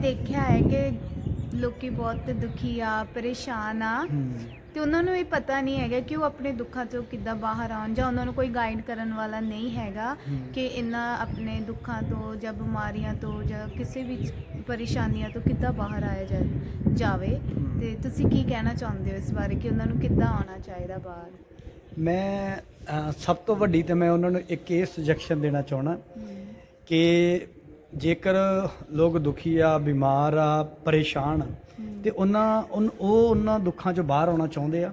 ਦੇਖਿਆ ਹੈ ਕਿ ਲੋਕੀ ਬਹੁਤ ਦੁਖੀ ਆ ਪਰੇਸ਼ਾਨ ਆ। ਤੇ ਉਹਨਾਂ ਨੂੰ ਇਹ ਪਤਾ ਨਹੀਂ ਹੈਗਾ ਕਿ ਉਹ ਆਪਣੇ ਦੁੱਖਾਂ ਤੋਂ ਕਿੱਦਾਂ ਬਾਹਰ ਆਉਣ ਜਾਂ ਉਹਨਾਂ ਨੂੰ ਕੋਈ ਗਾਈਡ ਕਰਨ ਵਾਲਾ ਨਹੀਂ ਹੈਗਾ ਕਿ ਇਹਨਾਂ ਆਪਣੇ ਦੁੱਖਾਂ ਤੋਂ ਜਾਂ ਬਿਮਾਰੀਆਂ ਤੋਂ ਜਾਂ ਕਿਸੇ ਵੀ ਪਰੇਸ਼ਾਨੀਆਂ ਤੋਂ ਕਿੱਦਾਂ ਬਾਹਰ ਆਇਆ ਜਾ- ਜਾਵੇ। ਤੇ ਤੁਸੀਂ ਕੀ ਕਹਿਣਾ ਚਾਹੁੰਦੇ ਹੋ ਇਸ ਬਾਰੇ ਕਿ ਉਹਨਾਂ ਨੂੰ ਕਿੱਦਾਂ ਆਉਣਾ ਚਾਹੀਦਾ ਬਾਹਰ? ਮੈਂ ਸਭ ਤੋਂ ਵੱਡੀ ਤੇ ਮੈਂ ਉਹਨਾਂ ਨੂੰ ਇੱਕ ਇਹ ਸੁਜੈਕਸ਼ਨ ਦੇਣਾ ਚਾਹਣਾ ਕਿ ਜੇਕਰ ਲੋਕ ਦੁਖੀ ਆ ਬਿਮਾਰ ਆ ਪਰੇਸ਼ਾਨ ਆ ਤੇ ਉਹਨਾਂ ਉਨ- ਉਹ ਉਹਨਾਂ ਦੁੱਖਾਂ ਚੋਂ ਬਾਹਰ ਆਉਣਾ ਚਾਹੁੰਦੇ ਆ।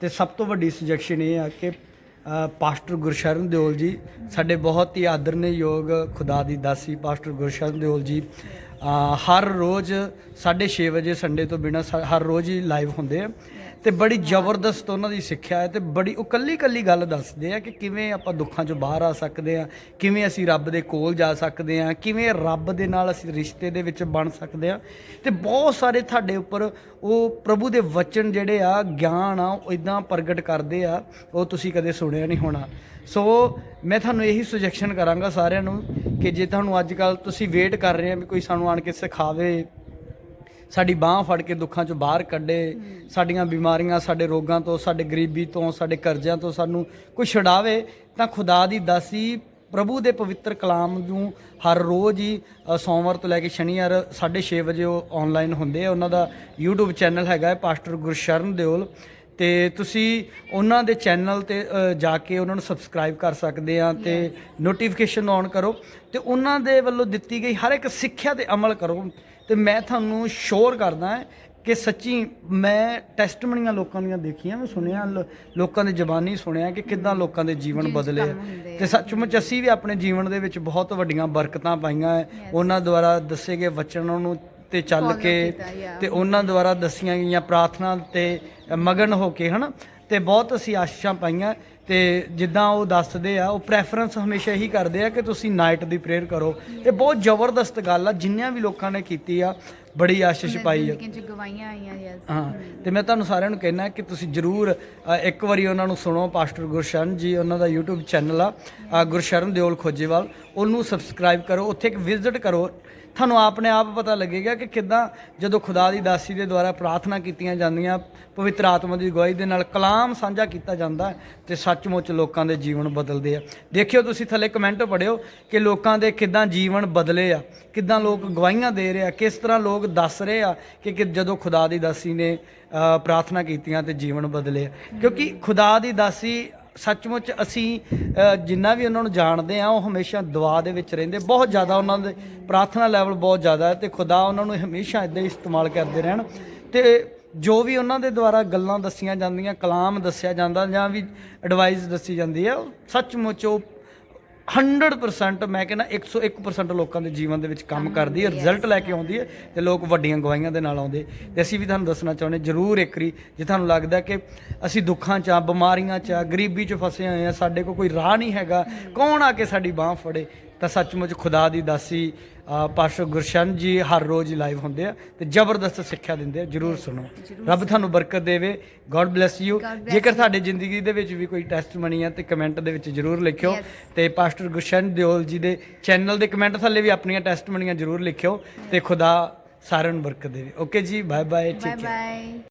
ਤੇ ਸਭ ਤੋਂ ਵੱਡੀ ਸੁਜੈਕਸ਼ਨ ਇਹ ਆ ਕਿ ਅ, ਪਾਸਟਰ ਗੁਰਸ਼ਰਨ ਦਿਓਲ ਜੀ ਸਾਡੇ ਬਹੁਤ ਹੀ ਆਦਰਨਯੋਗ ਖੁਦਾ ਦੀ ਦਾਸੀ ਪਾਸਟਰ ਗੁਰਸ਼ਰਨ ਦਿਓਲ ਜੀ ਅ, ਹਰ ਰੋਜ਼ 6:30 ਵਜੇ ਸੰਡੇ ਤੋਂ ਬਿਨਾ ਹਰ ਰੋਜ਼ ਹੀ ਲਾਈਵ ਹੁੰਦੇ ਆ। ਤੇ ਬੜੀ ਜ਼ਬਰਦਸਤ ਉਹਨਾਂ ਦੀ ਸਿੱਖਿਆ ਹੈ ਤੇ ਬੜੀ, ਉਹ ਕੱਲੀ ਕੱਲੀ ਗੱਲ ਦੱਸਦੇ ਆ ਕਿ ਕਿਵੇਂ ਆਪਾਂ ਦੁੱਖਾਂ ਚੋਂ ਬਾਹਰ ਆ ਸਕਦੇ ਆ, ਕਿਵੇਂ ਅਸੀਂ ਰੱਬ ਦੇ ਕੋਲ ਜਾ ਸਕਦੇ ਆ, ਕਿਵੇਂ ਰੱਬ ਦੇ ਨਾਲ ਅਸੀਂ ਰਿਸ਼ਤੇ ਦੇ ਵਿੱਚ ਬਣ ਸਕਦੇ ਆ। ਤੇ ਬਹੁਤ ਸਾਰੇ ਤੁਹਾਡੇ ਉੱਪਰ ਉਹ ਪ੍ਰਭੂ ਦੇ ਵਚਨ ਜਿਹੜੇ ਆ, ਗਿਆਨ ਆ, ਉਹ ਇਦਾਂ ਪ੍ਰਗਟ ਕਰਦੇ ਆ, ਉਹ ਤੁਸੀਂ ਕਦੇ ਸੁਣਿਆ ਨਹੀਂ ਹੋਣਾ। ਸੋ ਮੈਂ ਤੁਹਾਨੂੰ ਇਹੀ ਸੁਜੈਸ਼ਨ ਕਰਾਂਗਾ ਸਾਰਿਆਂ ਨੂੰ ਕਿ ਜੇ ਤੁਹਾਨੂੰ ਅੱਜ ਕੱਲ ਤੁਸੀਂ ਵੇਟ ਕਰ ਰਹੇ ਆ ਵੀ ਕੋਈ ਸਾਨੂੰ ਆਣ ਕੇ ਸਿਖਾਵੇ ਸਾਡੀ ਬਾਹ ਫੜ ਕੇ ਦੁੱਖਾਂ ਚੋਂ ਬਾਹਰ ਕੱਢੇ ਸਾਡੀਆਂ ਬਿਮਾਰੀਆਂ ਸਾਡੇ ਰੋਗਾਂ ਤੋਂ ਸਾਡੇ ਗਰੀਬੀ ਤੋਂ ਸਾਡੇ ਕਰਜ਼ਿਆਂ ਤੋਂ ਸਾਨੂੰ ਕੋਈ ਛਡਾਵੇ ਤਾਂ ਖੁਦਾ ਦੀ ਦਾਸੀ ਪ੍ਰਭੂ ਦੇ ਪਵਿੱਤਰ ਕਲਾਮ ਨੂੰ ਹਰ ਰੋਜ਼ ਹੀ ਸੋਮਵਾਰ ਤੋਂ ਲੈ ਕੇ ਸ਼ਨੀਵਾਰ 6:30 ਵਜੇ ਉਹ ਆਨਲਾਈਨ ਹੁੰਦੇ ਆ। ਉਹਨਾਂ ਦਾ YouTube ਚੈਨਲ ਹੈਗਾ ਹੈ ਪਾਸਟਰ ਗੁਰਸ਼ਰਨ ਦਿਓਲ। ਤੇ ਤੁਸੀਂ ਉਹਨਾਂ ਦੇ ਚੈਨਲ ਤੇ ਅ, ਜਾ ਕੇ ਉਹਨਾਂ ਨੂੰ ਸਬਸਕ੍ਰਾਈਬ ਕਰ ਸਕਦੇ ਆ ਤੇ ਨੋਟੀਫਿਕੇਸ਼ਨ ਔਨ ਕਰੋ। ਤੇ ਉਹਨਾਂ ਦੇ ਵੱਲੋਂ ਦਿੱਤੀ ਗਈ ਹਰ ਇੱਕ ਸਿੱਖਿਆ ਤੇ ਅਮਲ ਕਰੋ। ਤੇ ਮੈਂ ਤੁਹਾਨੂੰ ਸ਼ੋਰ ਕਰਦਾ ਹਾਂ ਕਿ ਸੱਚੀ ਮੈਂ ਟੈਸਟਮਨੀਆਂ ਲੋਕਾਂ ਦੀਆਂ ਦੇਖੀਆਂ ਮੈਂ ਸੁਣਿਆ ਲ- ਲੋਕਾਂ ਦੀ ਜ਼ਬਾਨੀ ਸੁਣਿਆ ਕਿ ਕਿੱਦਾਂ ਲੋਕਾਂ ਦੇ ਜੀਵਨ ਬਦਲੇ ਆ। ਤੇ ਸੱਚਮੁੱਚ ਅਸੀਂ ਵੀ ਆਪਣੇ ਜੀਵਨ ਦੇ ਵਿੱਚ ਬਹੁਤ ਵੱਡੀਆਂ ਬਰਕਤਾਂ ਪਾਈਆਂ ਹੈ। ਉਹਨਾਂ ਦੁਆਰਾ ਦੱਸੇ ਗਏ ਵਚਨਾਂ ਨੂੰ ਤੇ ਚੱਲ Follow ਕੇ ਕੀਤਾ, yeah. ਤੇ ਉਹਨਾਂ ਦੁਆਰਾ ਦਸੀਆਂ ਗਈਆਂ ਪ੍ਰਾਰਥਨਾ ਤੇ ਮਗਨ ਹੋ ਕੇ ਹਨਾ? ਤੇ ਬਹੁਤ ਅਸੀਂ ਆਸ਼ੀਸ਼ਾਂ ਪਾਈਆਂ ਤੇ ਜਿੱਦਾਂ ਉਹ ਦੱਸਦੇ ਆ ਉਹ ਪ੍ਰੈਫਰੈਂਸ ਹਮੇਸ਼ਾ ਇਹੀ ਕਰਦੇ ਆ ਕਿ ਤੁਸੀਂ ਨਾਈਟ ਦੀ ਪ੍ਰੇਅਰ ਕਰੋ। ਇਹ ਬਹੁਤ ਜ਼ਬਰਦਸਤ ਗੱਲ ਆ ਜਿੰਨਿਆਂ ਵੀ ਲੋਕਾਂ ਨੇ ਕੀਤੀ ਆ ਬੜੀ ਆਸ਼ੀਸ਼ ਪਾਈ ਆ। ਜ਼ਿੰਦਗੀ ਚ ਗਵਾਈਆਂ ਆਈਆਂ ਯੈਸ ਹਾਂ ਤੇ ਮੈਂ ਤੁਹਾਨੂੰ ਸਾਰਿਆਂ ਨੂੰ ਕਹਿਣਾ ਕਿ ਤੁਸੀਂ ਜਰੂਰ ਇੱਕ ਵਾਰੀ ਉਹਨਾਂ ਨੂੰ ਸੁਣੋ ਪਾਸਟਰ ਗੁਰਸ਼ਰਨ ਜੀ ਉਹਨਾਂ ਦਾ YouTube ਚੈਨਲ ਆ। ਅ, ਗੁਰਸ਼ਰਨ ਦਿਓਲ ਖੋਜੇਵਾਲ ਉਹਨੂੰ ਸਬਸਕ੍ਰਾਈਬ ਕਰੋ ਉੱਥੇ ਇੱਕ ਵਿਜ਼ਿਟ ਕਰੋ ਤੁਹਾਨੂੰ ਆਪਣੇ ਆਪ ਪਤਾ ਲੱਗੇਗਾ ਕਿ ਕਿੱਦਾਂ ਜਦੋਂ ਖੁਦਾ ਦੀ ਦਾਸੀ ਦੇ ਦੁਆਰਾ ਪ੍ਰਾਰਥਨਾ ਕੀਤੀਆਂ ਜਾਂਦੀਆਂ, ਪਵਿੱਤਰ ਆਤਮਾ ਦੀ ਅਗਵਾਈ ਦੇ ਨਾਲ ਕਲਾਮ ਸਾਂਝਾ ਕੀਤਾ ਜਾਂਦਾ ਹੈ ਤੇ ਸੱਚਮੁੱਚ ਲੋਕਾਂ ਦੇ ਜੀਵਨ ਬਦਲਦੇ ਆ। ਦੇਖਿਓ ਤੁਸੀਂ ਥੱਲੇ ਕਮੈਂਟ ਪੜਿਓ ਕਿ ਲੋਕਾਂ ਦੇ ਕਿੱਦਾਂ ਜੀਵਨ ਬਦਲੇ ਆ, ਕਿੱਦਾਂ ਲੋਕ ਗਵਾਹੀਆਂ ਦੇ ਰਹੇ ਆ, ਕਿਸ ਤਰ੍ਹਾਂ ਲੋਕ ਦੱਸ ਰਹੇ ਆ ਕਿ ਕਿ ਜਦੋਂ ਖੁਦਾ ਦੀ ਦਾਸੀ ਨੇ ਪ੍ਰਾਰਥਨਾ ਕੀਤੀਆਂ ਤੇ ਜੀਵਨ ਬਦਲੇ ਆ। ਕਿਉਂਕਿ ਖੁਦਾ ਦੀ ਦਾਸੀ ਸੱਚਮੁੱਚ ਅਸੀਂ ਜਿੰਨਾ ਵੀ ਉਹਨਾਂ ਨੂੰ ਜਾਣਦੇ ਆ, ਉਹ ਹਮੇਸ਼ਾ ਦੁਆ ਦੇ ਵਿੱਚ ਰਹਿੰਦੇ। ਬਹੁਤ ਜ਼ਿਆਦਾ ਉਹਨਾਂ ਦੇ ਪ੍ਰਾਰਥਨਾ ਲੈਵਲ ਬਹੁਤ ਜ਼ਿਆਦਾ ਹੈ ਤੇ ਖੁਦਾ ਉਹਨਾਂ ਨੂੰ ਹਮੇਸ਼ਾ ਇਦਾਂ ਹੀ ਇਸਤੇਮਾਲ ਕਰਦੇ ਰਹਿਣ। ਤੇ ਜੋ ਵੀ ਉਹਨਾਂ ਦੇ ਦੁਆਰਾ ਗੱਲਾਂ ਦੱਸੀਆਂ ਜਾਂਦੀਆਂ, ਕਲਾਮ ਦੱਸਿਆ ਜਾਂਦਾ ਜਾਂ ਵੀ ਐਡਵਾਈਸ ਦੱਸੀ ਜਾਂਦੀ ਹੈ, ਉਹ ਸੱਚਮੁੱਚ ਉਹ 100% ਮੈਂ ਕਹਿੰਦਾ 101% ਲੋਕਾਂ ਦੇ ਜੀਵਨ ਦੇ ਵਿੱਚ ਕੰਮ ਕਰਦੀ ਹੈ ਰਿਜ਼ਲਟ ਲੈ ਕੇ ਆਉਂਦੀ ਹੈ ਤੇ ਲੋਕ ਵੱਡੀਆਂ ਗਵਾਹੀਆਂ ਦੇ ਨਾਲ ਆਉਂਦੇ। ਤੇ ਅਸੀਂ ਵੀ ਤੁਹਾਨੂੰ ਦੱਸਣਾ ਚਾਹੁੰਦੇ ਜਰੂਰ ਇੱਕ ਵਾਰੀ ਜੇ ਤੁਹਾਨੂੰ ਲੱਗਦਾ ਕਿ ਅਸੀਂ ਦੁੱਖਾਂ 'ਚ ਆ ਬਿਮਾਰੀਆਂ 'ਚ ਆ ਗਰੀਬੀ 'ਚ ਫਸੇ ਹੋਏ ਆ ਸਾਡੇ ਕੋਲ ਕੋਈ ਰਾਹ ਨਹੀਂ ਹੈਗਾ ਕੌਣ ਆ ਕੇ ਸਾਡੀ ਬਾਹ ਫੜੇ? ਤਾਂ ਸੱਚਮੁੱਚ ਖੁਦਾ ਦੀ ਦਾਸੀ ਪਾਸਟਰ ਗੁਰਸ਼ਨ ਜੀ ਹਰ ਰੋਜ਼ ਲਾਈਵ ਹੁੰਦੇ ਆ ਤੇ ਜ਼ਬਰਦਸਤ ਸਿੱਖਿਆ ਦਿੰਦੇ ਆ ਜਰੂਰ ਸੁਣੋ। ਰੱਬ ਤੁਹਾਨੂੰ ਬਰਕਤ ਦੇਵੇ। ਗੋਡ ਬlesਸ ਯੂ ਜੇਕਰ ਤੁਹਾਡੇ ਜ਼ਿੰਦਗੀ ਦੇ ਵਿੱਚ ਵੀ ਕੋਈ ਟੈਸਟਮਨੀ ਆ ਤੇ ਕਮੈਂਟ ਦੇ ਵਿੱਚ ਜਰੂਰ ਲਿਖਿਓ. ਤੇ ਪਾਸਟਰ ਗੁਰਸ਼ਨ ਦਿਓਲ ਜੀ ਦੇ ਚੈਨਲ ਦੇ ਕਮੈਂਟ ਥੱਲੇ ਵੀ ਆਪਣੀਆਂ ਟੈਸਟਮਨੀਆਂ ਜਰੂਰ ਲਿਖਿਓ ਤੇ ਖੁਦਾ ਸਾਰਿਆਂ ਨੂੰ ਬਰਕਤ ਦੇਵੇ। ਓਕੇ ਜੀ ਬਾਏ ਬਾਏ ਠੀਕ ਹੈ ਬਾਏ